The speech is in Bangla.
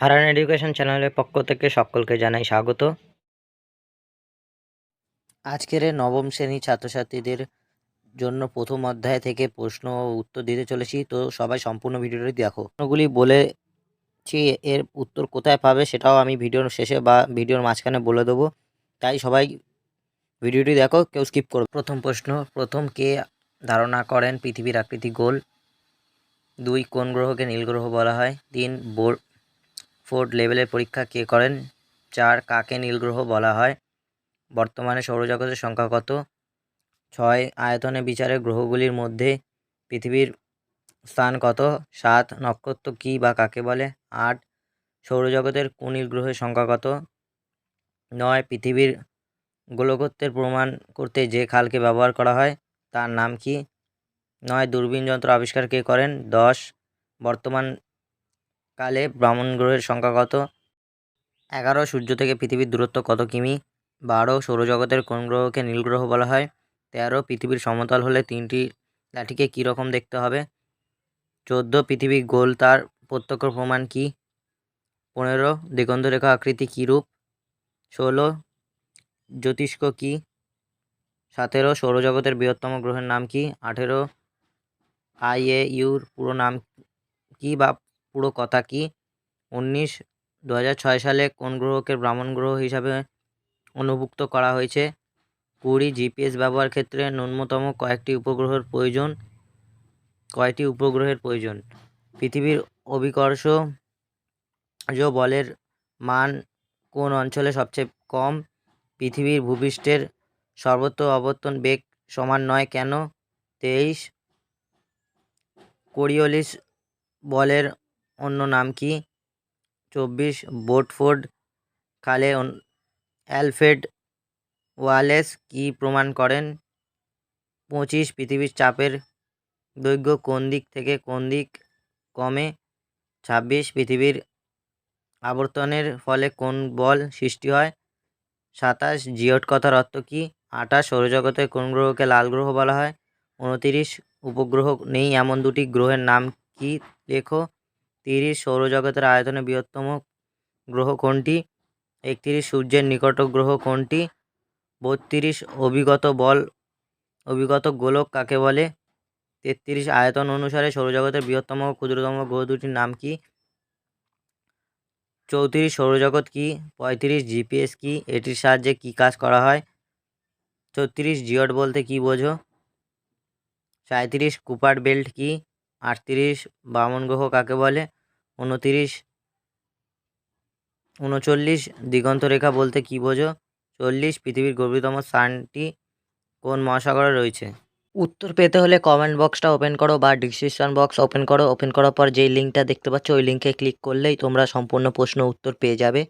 হারান এডুকেশন চ্যানেলের পক্ষ থেকে সকলকে জানাই স্বাগত। আজকের নবম শ্রেণি ছাত্রছাত্রীদের জন্য প্রথম অধ্যায় থেকে প্রশ্ন ও উত্তর দিতে চলেছি, তো সবাই সম্পূর্ণ ভিডিওটি দেখো। প্রশ্নগুলি বলেছি এর উত্তর কোথায় পাবে সেটাও আমি ভিডিওর শেষে বা ভিডিওর মাঝখানে বলে দেবো। তাই সবাই ভিডিওটি দেখো, কেউ স্কিপ করবে প্রথম প্রশ্ন, প্রথম কে ধারণা করেন পৃথিবীর আকৃতি গোল? দুই, কোন গ্রহকে নীল গ্রহ বলা হয়? তিন ফোর্থ লেভেলের পরীক্ষা কে করেন? চার, কাকে নীল গ্রহ বলা হয়? বর্তমানে সৌরজগতের সংখ্যা কত? ছয়, আয়তনে বিচারে গ্রহগুলির মধ্যে পৃথিবীর স্থান কত? সাত, নক্ষত্র কী বা কাকে বলে? আট, সৌরজগতের কুনীল গ্রহের সংখ্যা কত? নয়, পৃথিবীর গোলকত্বের প্রমাণ করতে যে খালকে ব্যবহার করা হয়, তার নাম কি? নয়, দূরবীন যন্ত্র আবিষ্কার কে করেন? দশ, বর্তমান কালে ব্রাহ্মণ গ্রহের সংখ্যা কত? এগারো, সূর্য থেকে পৃথিবীর দূরত্ব কত কিমি? বারো, সৌরজগতের কোন গ্রহকে নীল গ্রহ বলা হয়? তেরো, পৃথিবীর সমতল হলে তিনটি লাঠিকে কী রকম দেখতে হবে? চোদ্দ পৃথিবী গোল তার প্রত্যক্ষ প্রমাণ কি? পনেরো, দিগন্তরেখা আকৃতি কী রূপ? ষোলো, জ্যোতিষ্ক কি? সতেরো, সৌরজগতের বৃহত্তম গ্রহের নাম কি? আঠেরো আইএ ইউর পুরো নাম কি বা পুরো কথা কি? উনিশ দু সালে কোন গ্রহকে ব্রাহ্মণ গ্রহ হিসাবে অনুভুক্ত করা হয়েছে? কুড়ি, জিপিএস ব্যবহার ক্ষেত্রে ন্যূনতম কয়েকটি উপগ্রহের প্রয়োজন। কয়টি উপগ্রহের প্রয়োজন। পৃথিবীর অভিকর্ষ বলের মান কোন অঞ্চলে সবচেয়ে কম? পৃথিবীর ভূপৃষ্ঠের সর্বত্র অবর্তন বেগ সমান নয় কেন? তেইশ, কোরিওলিস বলের অন্য নাম কি? চব্বিশ বোটফোর্ড খালে অ্যালফ্রেড ওয়ালেস কি প্রমাণ করেন? পঁচিশ পৃথিবীর চাপের দৈর্ঘ্য কোন দিক থেকে কোন দিক কমে? ছাব্বিশ পৃথিবীর আবর্তনের ফলে কোন বল সৃষ্টি হয়? সাতাশ জিওট কথার অর্থ কী? আঠাশ সৌরজগতের কোন গ্রহকে লাল গ্রহ বলা হয়? উনতিরিশ উপগ্রহ নেই এমন দুটি গ্রহের নাম কি লেখো? তিরিশ সৌরজগতের আয়তনে বৃহত্তম গ্রহ কোনটি? একত্রিশ সূর্যের নিকট গ্রহ কোনটি? বত্রিশ অভিগত বল, অভিগত গোলক কাকে বলে? তেত্রিশ আয়তন অনুসারে সৌরজগতের বৃহত্তম ও ক্ষুদ্রতম গ্রহ দুটির নাম কি? চৌত্রিশ সৌরজগৎ কি? পঁয়ত্রিশ জিপিএস কি? এটির সাহায্যে কি কাজ করা হয়? ছত্রিশ জিওট বলতে কি বোঝো? সাঁত্রিশ কুপার বেল্ট কি? আটত্রিশ বামন গ্রহ কাকে বলে? উনতিরিশ উনচল্লিশ দিগন্তরেখা বলতে কি বোঝো? চল্লিশ, পৃথিবীর গভীরতম স্থানটি কোন মহাসাগরে রয়েছে? উত্তর পেতে হলে কমেন্ট বক্সটা ওপেন করো বা ডিসক্রিপশন বক্স ওপেন করো। ওপেন করার পর যেই লিঙ্কটা দেখতে পাচ্ছ, ওই লিঙ্কে ক্লিক করলেই তোমরা সম্পূর্ণ প্রশ্ন উত্তর পেয়ে যাবে।